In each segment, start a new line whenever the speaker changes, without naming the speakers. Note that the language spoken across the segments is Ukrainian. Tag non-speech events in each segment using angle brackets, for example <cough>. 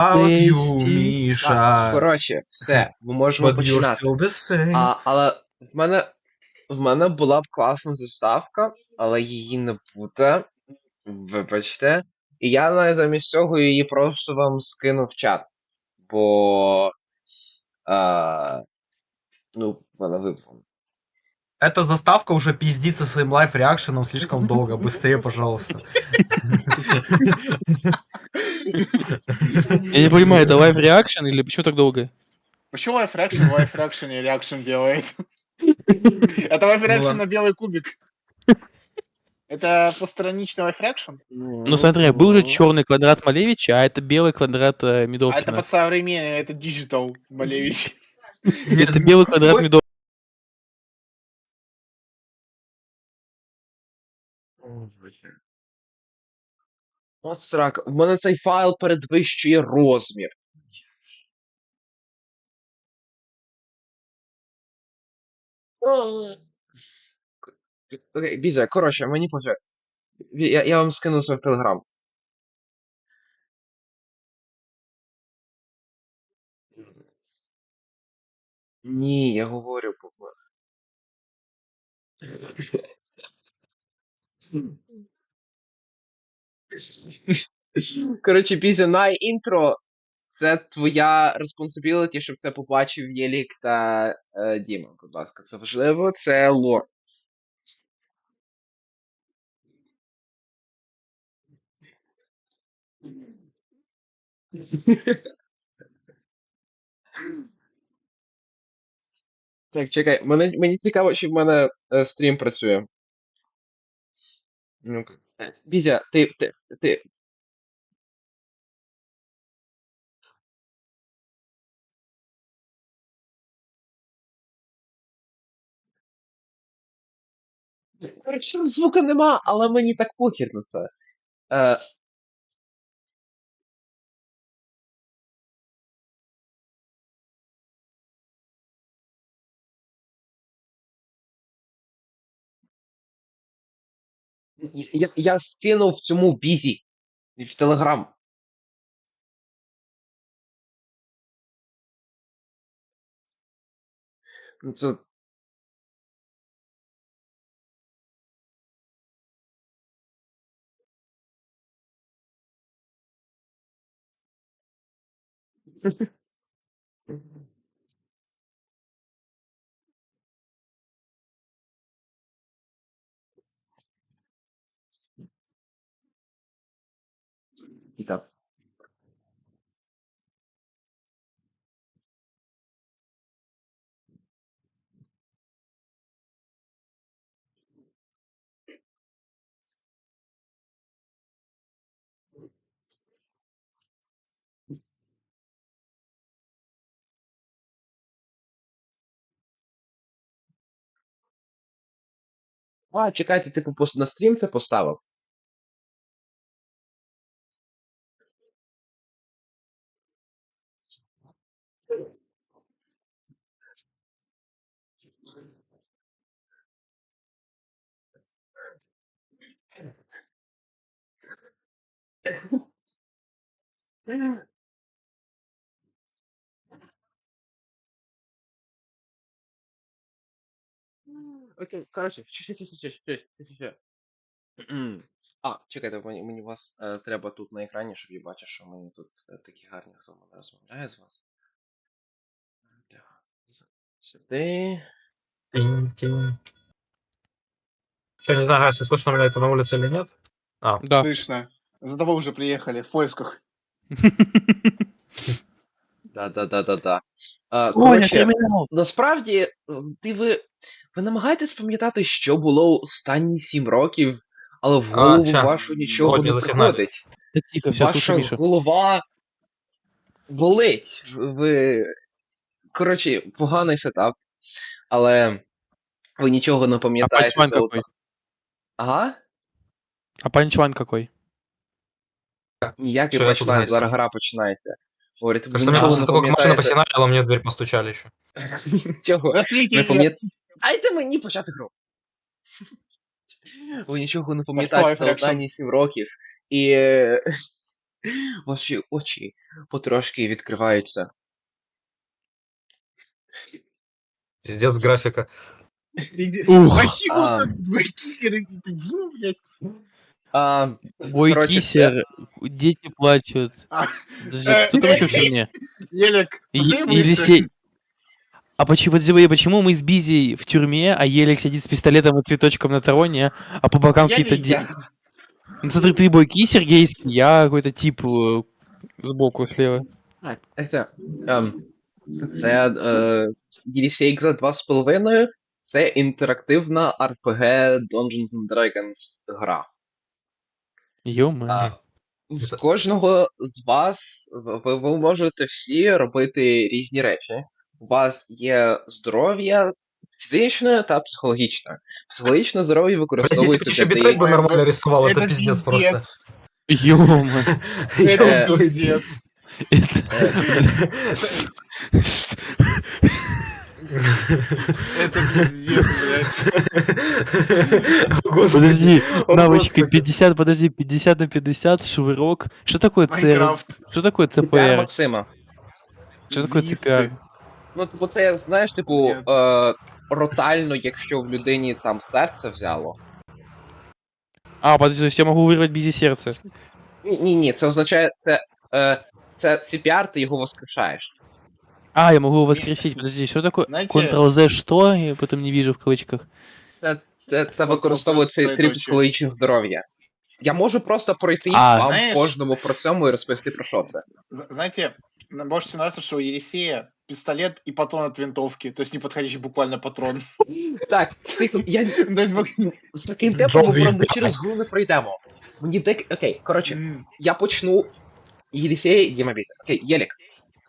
About you. Міша.
Коротше, все, ми можемо
But you're still the same.
А, але в мене, в мене була б класна заставка, але її не буде. Вибачте. І я навіть замість цього її просто вам скину в чат. Бо. А, ну, в мене випав.
Эта заставка уже пиздит со своим лайф-реакшеном слишком долго. Быстрее, пожалуйста. <laughs> <laughs>
Я не понимаю, это лайв реакшн или почему так долго?
Почему Life Reaction в Life Reaction реакшн делает? <laughs> Это Life Reaction
ладно.
на белый кубик. Это постраничный Life Reaction?
Ну смотри, был же черный квадрат Малевича, а это белый квадрат э,
А это
Медовкина.
по современному, это Digital Малевич. <laughs>
Это белый квадрат. Медовкина.
От срака, в мене цей файл передвищує розмір. Окей, Бізя, коротше, мені пофіг. Я, я вам скину це в Телеграм. Ні, я говорю по. Коротше, Бізя, на інтро. Це твоя респонсабіліті, щоб це побачив Єлік та е, Діма, будь ласка. Це важливо, це лор. Так, чекай, мене, мені цікаво, чи в мене е, стрім працює. Ну-ка. Бізя, ти, ти, ти. Причому звука нема, але мені так похір на це. Е, я, я скинув цьому бізі в Телеграм. Ну, Це... Так. А, чекайте, типу на стрім це поставив. Окей, коротше, що, що, що, що, що, що. А, чекайте, мені мені вас е, треба тут на екрані, щоб я бачив, що мені тут э, е, такі гарні, хто мене розмовляє з вас. Сюди.
Что, не знаю, если слышно меня это на улице или нет? А,
Да.
Слышно. За тобой уже приехали в поисках. <laughs>
Да-да-да-да-да. А, коротше, насправді, з- ти ви, ви намагаєтесь пам'ятати, що було останні сім років, але в
А,
голову
ща.
вашу нічого
Годні
не
засигналю.
приходить.
Да тихо, все,
Ваша
слушай, Миша.
голова болить. Ви. Коротше, поганий сетап, але ви нічого не
А
пам'ятаєте. Ага.
А панчлайн какой?
Ніякий
Всё, я тут
починає,
знаю.
зараз гра починається. Говорить, ви
кажется, мне
нічого
после
не
того, как машина
пам'ятаєте.
посигналила, мне в дверь постучали еще.
Нічого не
Наследники.
пам'ятаєте. Дайте мені почати гру. Ви нічого не пам'ятаєте за
Life Action.
останні сім років. І. е, <laughs> Ваші очі потрошки відкриваються.
Пиздец графика.
Ух.
Вообще,
А.
вот твой кисер, это Дима, блядь.
А,
Ой,
Короче,
кисер, дети плачут.
А,
Подожди,
э,
кто там еще в тюрьме?
Выше?
Елисей... А почему, почему мы с Бизи в тюрьме, а Елик сидит с пистолетом и цветочком на троне, а по бокам какие-то... де-. Ну, смотри, ты бойки сергейский, я какой-то тип э, сбоку слева.
Так, це, ем, це е, Єлісейк за 2,5. Це інтерактивна RPG Dungeons and Dragons гра.
ё
А, в кожного з вас ви, ви можете всі робити різні речі. У вас є здоров'я фізичне та психологічне. Психологічне здоров'я
Блядь, если бы
використовується
еще
для
битрейт бы
тих-
нормально рисовал, это,
Это
пиздец просто.
ё <laughs>
Это
Э,
пиздец. <laughs> <laughs> Это пиздец, блядь.
Господи.
Подожди,
О,
навычка
Господи.
50, подожди, 50 на 50, швырок. Что такое CR?
Майнкрафт.
Что такое
CPR
CPR?
Максима.
Что такое
Звісти.
CPR?
Ну, бо це, знаєш, типу,
Ні.
е, ротально, якщо в людині там серце взяло.
А, подожди, то есть я могу вырвать Бизи сердце.
Ні, ні, ні, це означає, це, е, це CPR, ти його воскрешаєш.
А, я могу его воскресить. Подожди, что такое?
Знаете-
Ctrl-Z что? Я потом не вижу в кавычках.
Це, це, це використовується
просто
три
пройдучи.
здоров'я. Я можу просто пройти
А,
вам
знаєш-
кожному про цьому і розповісти про що це.
З- Знаете, нам больше всего нравится, что у Елисея пистолет и патрон от винтовки, то есть не подходящий буквально патрон.
Так, я
То есть, бу-
з таким темпом
Джон
ми прям через гру не пройдемо. Мені дик. Окей, коротше,
м,
я почну. Єлісей, Діма Біза. Окей, Єлік,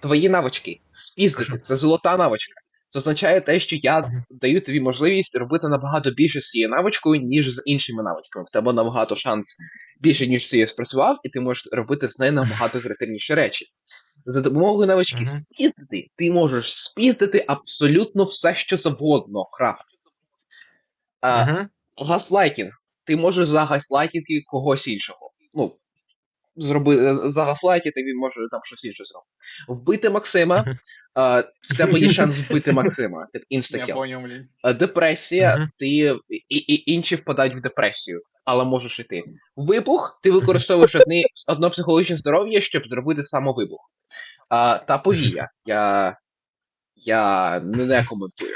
твої навички. Спіздити, це золота навичка. Це означає те, що я даю тобі можливість робити набагато більше з цією навичкою, ніж з іншими навичками. В тебе набагато шанс більше, ніж цією спрацював, і ти можеш робити з нею набагато креативніші речі. За допомогою навички спіздити, ти можеш спіздити абсолютно все, що завгодно, крафт. А. Гаслайтінг. Ти можеш загаслайтити когось іншого. Ну, зроби, загаслайтити, він може там щось інше зробити. Вбити Максима. А, в тебе є шанс вбити Максима. Тип інстакіл. А, Депресія, ти і, і інші впадають в депресію, але можеш і ти. Вибух, ти використовуєш одне, одно психологічне здоров'я, щоб зробити самовибух. А, та повія. Я. Я не, не коментую.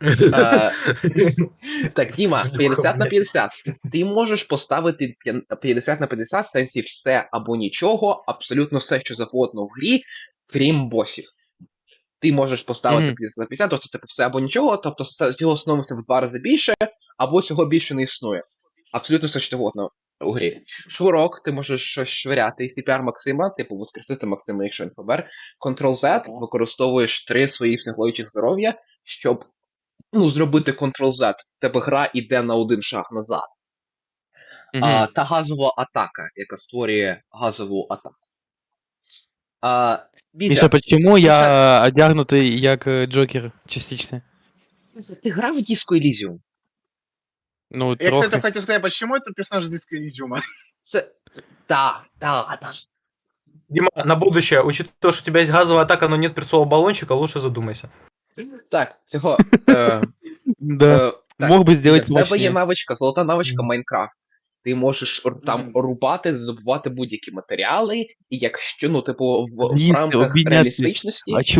<laughs> Так, Діма, 50 на 50. Ти можеш поставити 50 на 50 в сенсі все або нічого, абсолютно все, що завгодно в грі, крім босів. Ти можеш поставити
Мгм.
50 на 50, тобто типу все або нічого, тобто цього становиться в два рази більше, або цього більше не існує. Абсолютно все, що завгодно у грі. Швирок, ти можеш щось швиряти. CPR Максима, типу воскресити Максима, якщо він помер. Ctrl-Z, використовуєш три свої психологічних здоров'я, щоб ну, зробити Ctrl-Z. В тебе гра йде на один шаг назад. А, та газова атака, яка створює газову атаку. А, Бізя,
Миша, почему я одягнутый як э, Джокер частично?
ти грав в Disco Elysium?
Ну,
Я, кстати,
трохи.
хотел сказать, почему это персонаж из Disco Elysium?
Це. це- Да, да, да.
Дима, на будущее, учитывая, что у тебя есть газовая атака, но нет перцового баллончика, лучше задумайся.
Так, цього. <laughs> Е,
Да.
е, так,
Мог бы сделать
в тебе є навичка, золота навичка Майнкрафт. Ти можеш там рубати, здобувати будь-які матеріали, і якщо, ну, типу, в, в
З'їсти,
рамках
обійняти.
реалістичності.
А
Просто.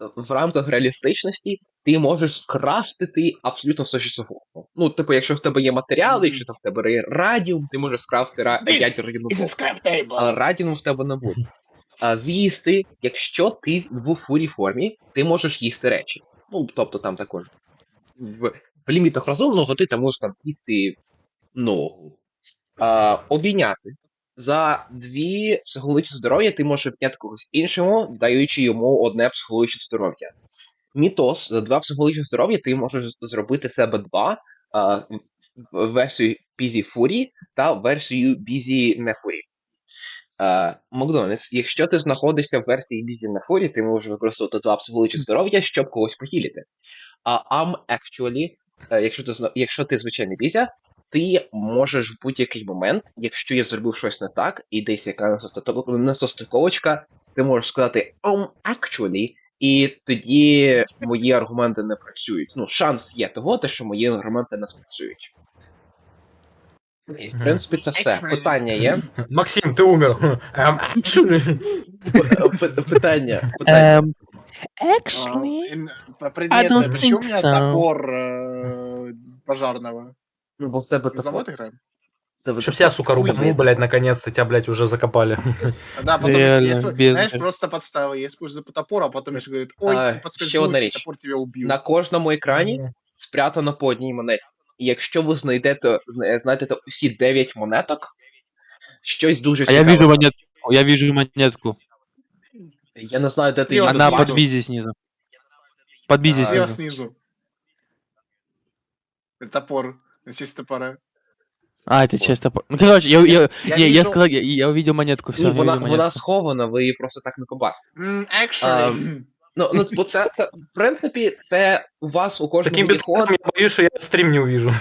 э,
в рамках реалістичності ти можеш скрафтити абсолютно все, що завгодно. Ну, типу, якщо в тебе є матеріали, якщо там в тебе є радіум, ти можеш скрафти ра-
This
ядерну
Is a
бомбу.
scrap table.
Але радіуму в тебе не буде. З'їсти, якщо ти в фурі формі, ти можеш їсти речі. Ну, тобто там також в, в лімітах розумного ти там можеш там їсти ногу. А, обійняти. За дві психологічні здоров'я ти можеш обійняти когось іншому, даючи йому одне психологічне здоров'я. Мітос за два психологічні здоров'я ти можеш зробити себе два а, версію Бізі Фурі та версію Бізі Не Фурі. Е, Макдональдс, якщо ти знаходишся в версії Бізі на форі, ти можеш використовувати два психологічних здоров'я, щоб когось похилити. А am actually, е, якщо ти якщо ти звичайний бізя, ти можеш в будь-який момент, якщо я зробив щось не так, і десь яка несостиковочка, ти можеш сказати um, actually, і тоді мої аргументи не працюють. Ну, шанс є того, що мої аргументи не спрацюють. І, в
Мгм.
принципі, це все.
Actually.
Питання є.
Максим, ти умер. Ем, actually.
П- п- Питання. Питання.
Эм,
А,
Actually,
ин- По
I
предмету,
don't
почему у
think
меня
so.
топор э, пожарного?
Ну, бо в тебе
В завод
тако-
играем?
тебе
Чтоб
тако-
себя, сука,
хуй
рубанул,
видно.
блядь, наконец-то тебя, блядь, уже закопали.
Да, потом,
Реально,
я исп-
без-
знаешь, просто подстава. Я использую топор, а потом Миша говорит, ой,
А,
ты
ще одна
подскользнулся,
річ.
топор тебя убил.
На кожному екрані спрятано по одній монетці. І якщо ви знайдете, зна- знайдете усі 9 монеток, щось дуже
а я вижу монетку, я вижу монетку.
Я не знаю, де ти
Слева
її
Она
Она
знайшов.
под бизи снизу. Под бизи
Слева
снизу.
снизу. Это топор. Чисто топора.
А, это часть топора. Ну, короче, я, я,
Я
не, я
вижу-
сказал, я, я увидел монетку, все,
Ну,
я
вона,
увидел
вона схована, ви її просто так не побачите.
М, Actually.
Ну, ну, бо це, це, в принципі, це у вас у кожному
Таким
код.
я боюсь, что я стрим не увижу.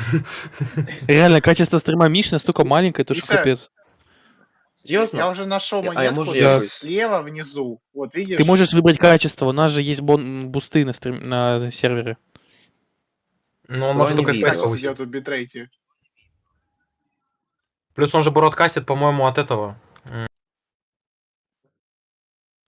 Реально, качество стрима Миши настолько маленькое, то что
Миша,
капец.
Серйозно?
Я уже нашел
А я
монетку
можу
я-
слева внизу. Вот видишь?
Ты можешь выбрать качество, у нас же есть бон бусты на, стрим на сервере.
Но он может
не
только
видно.
FPS повысить.
идет в битрейте.
Плюс он же бродкастит, по-моему, от этого.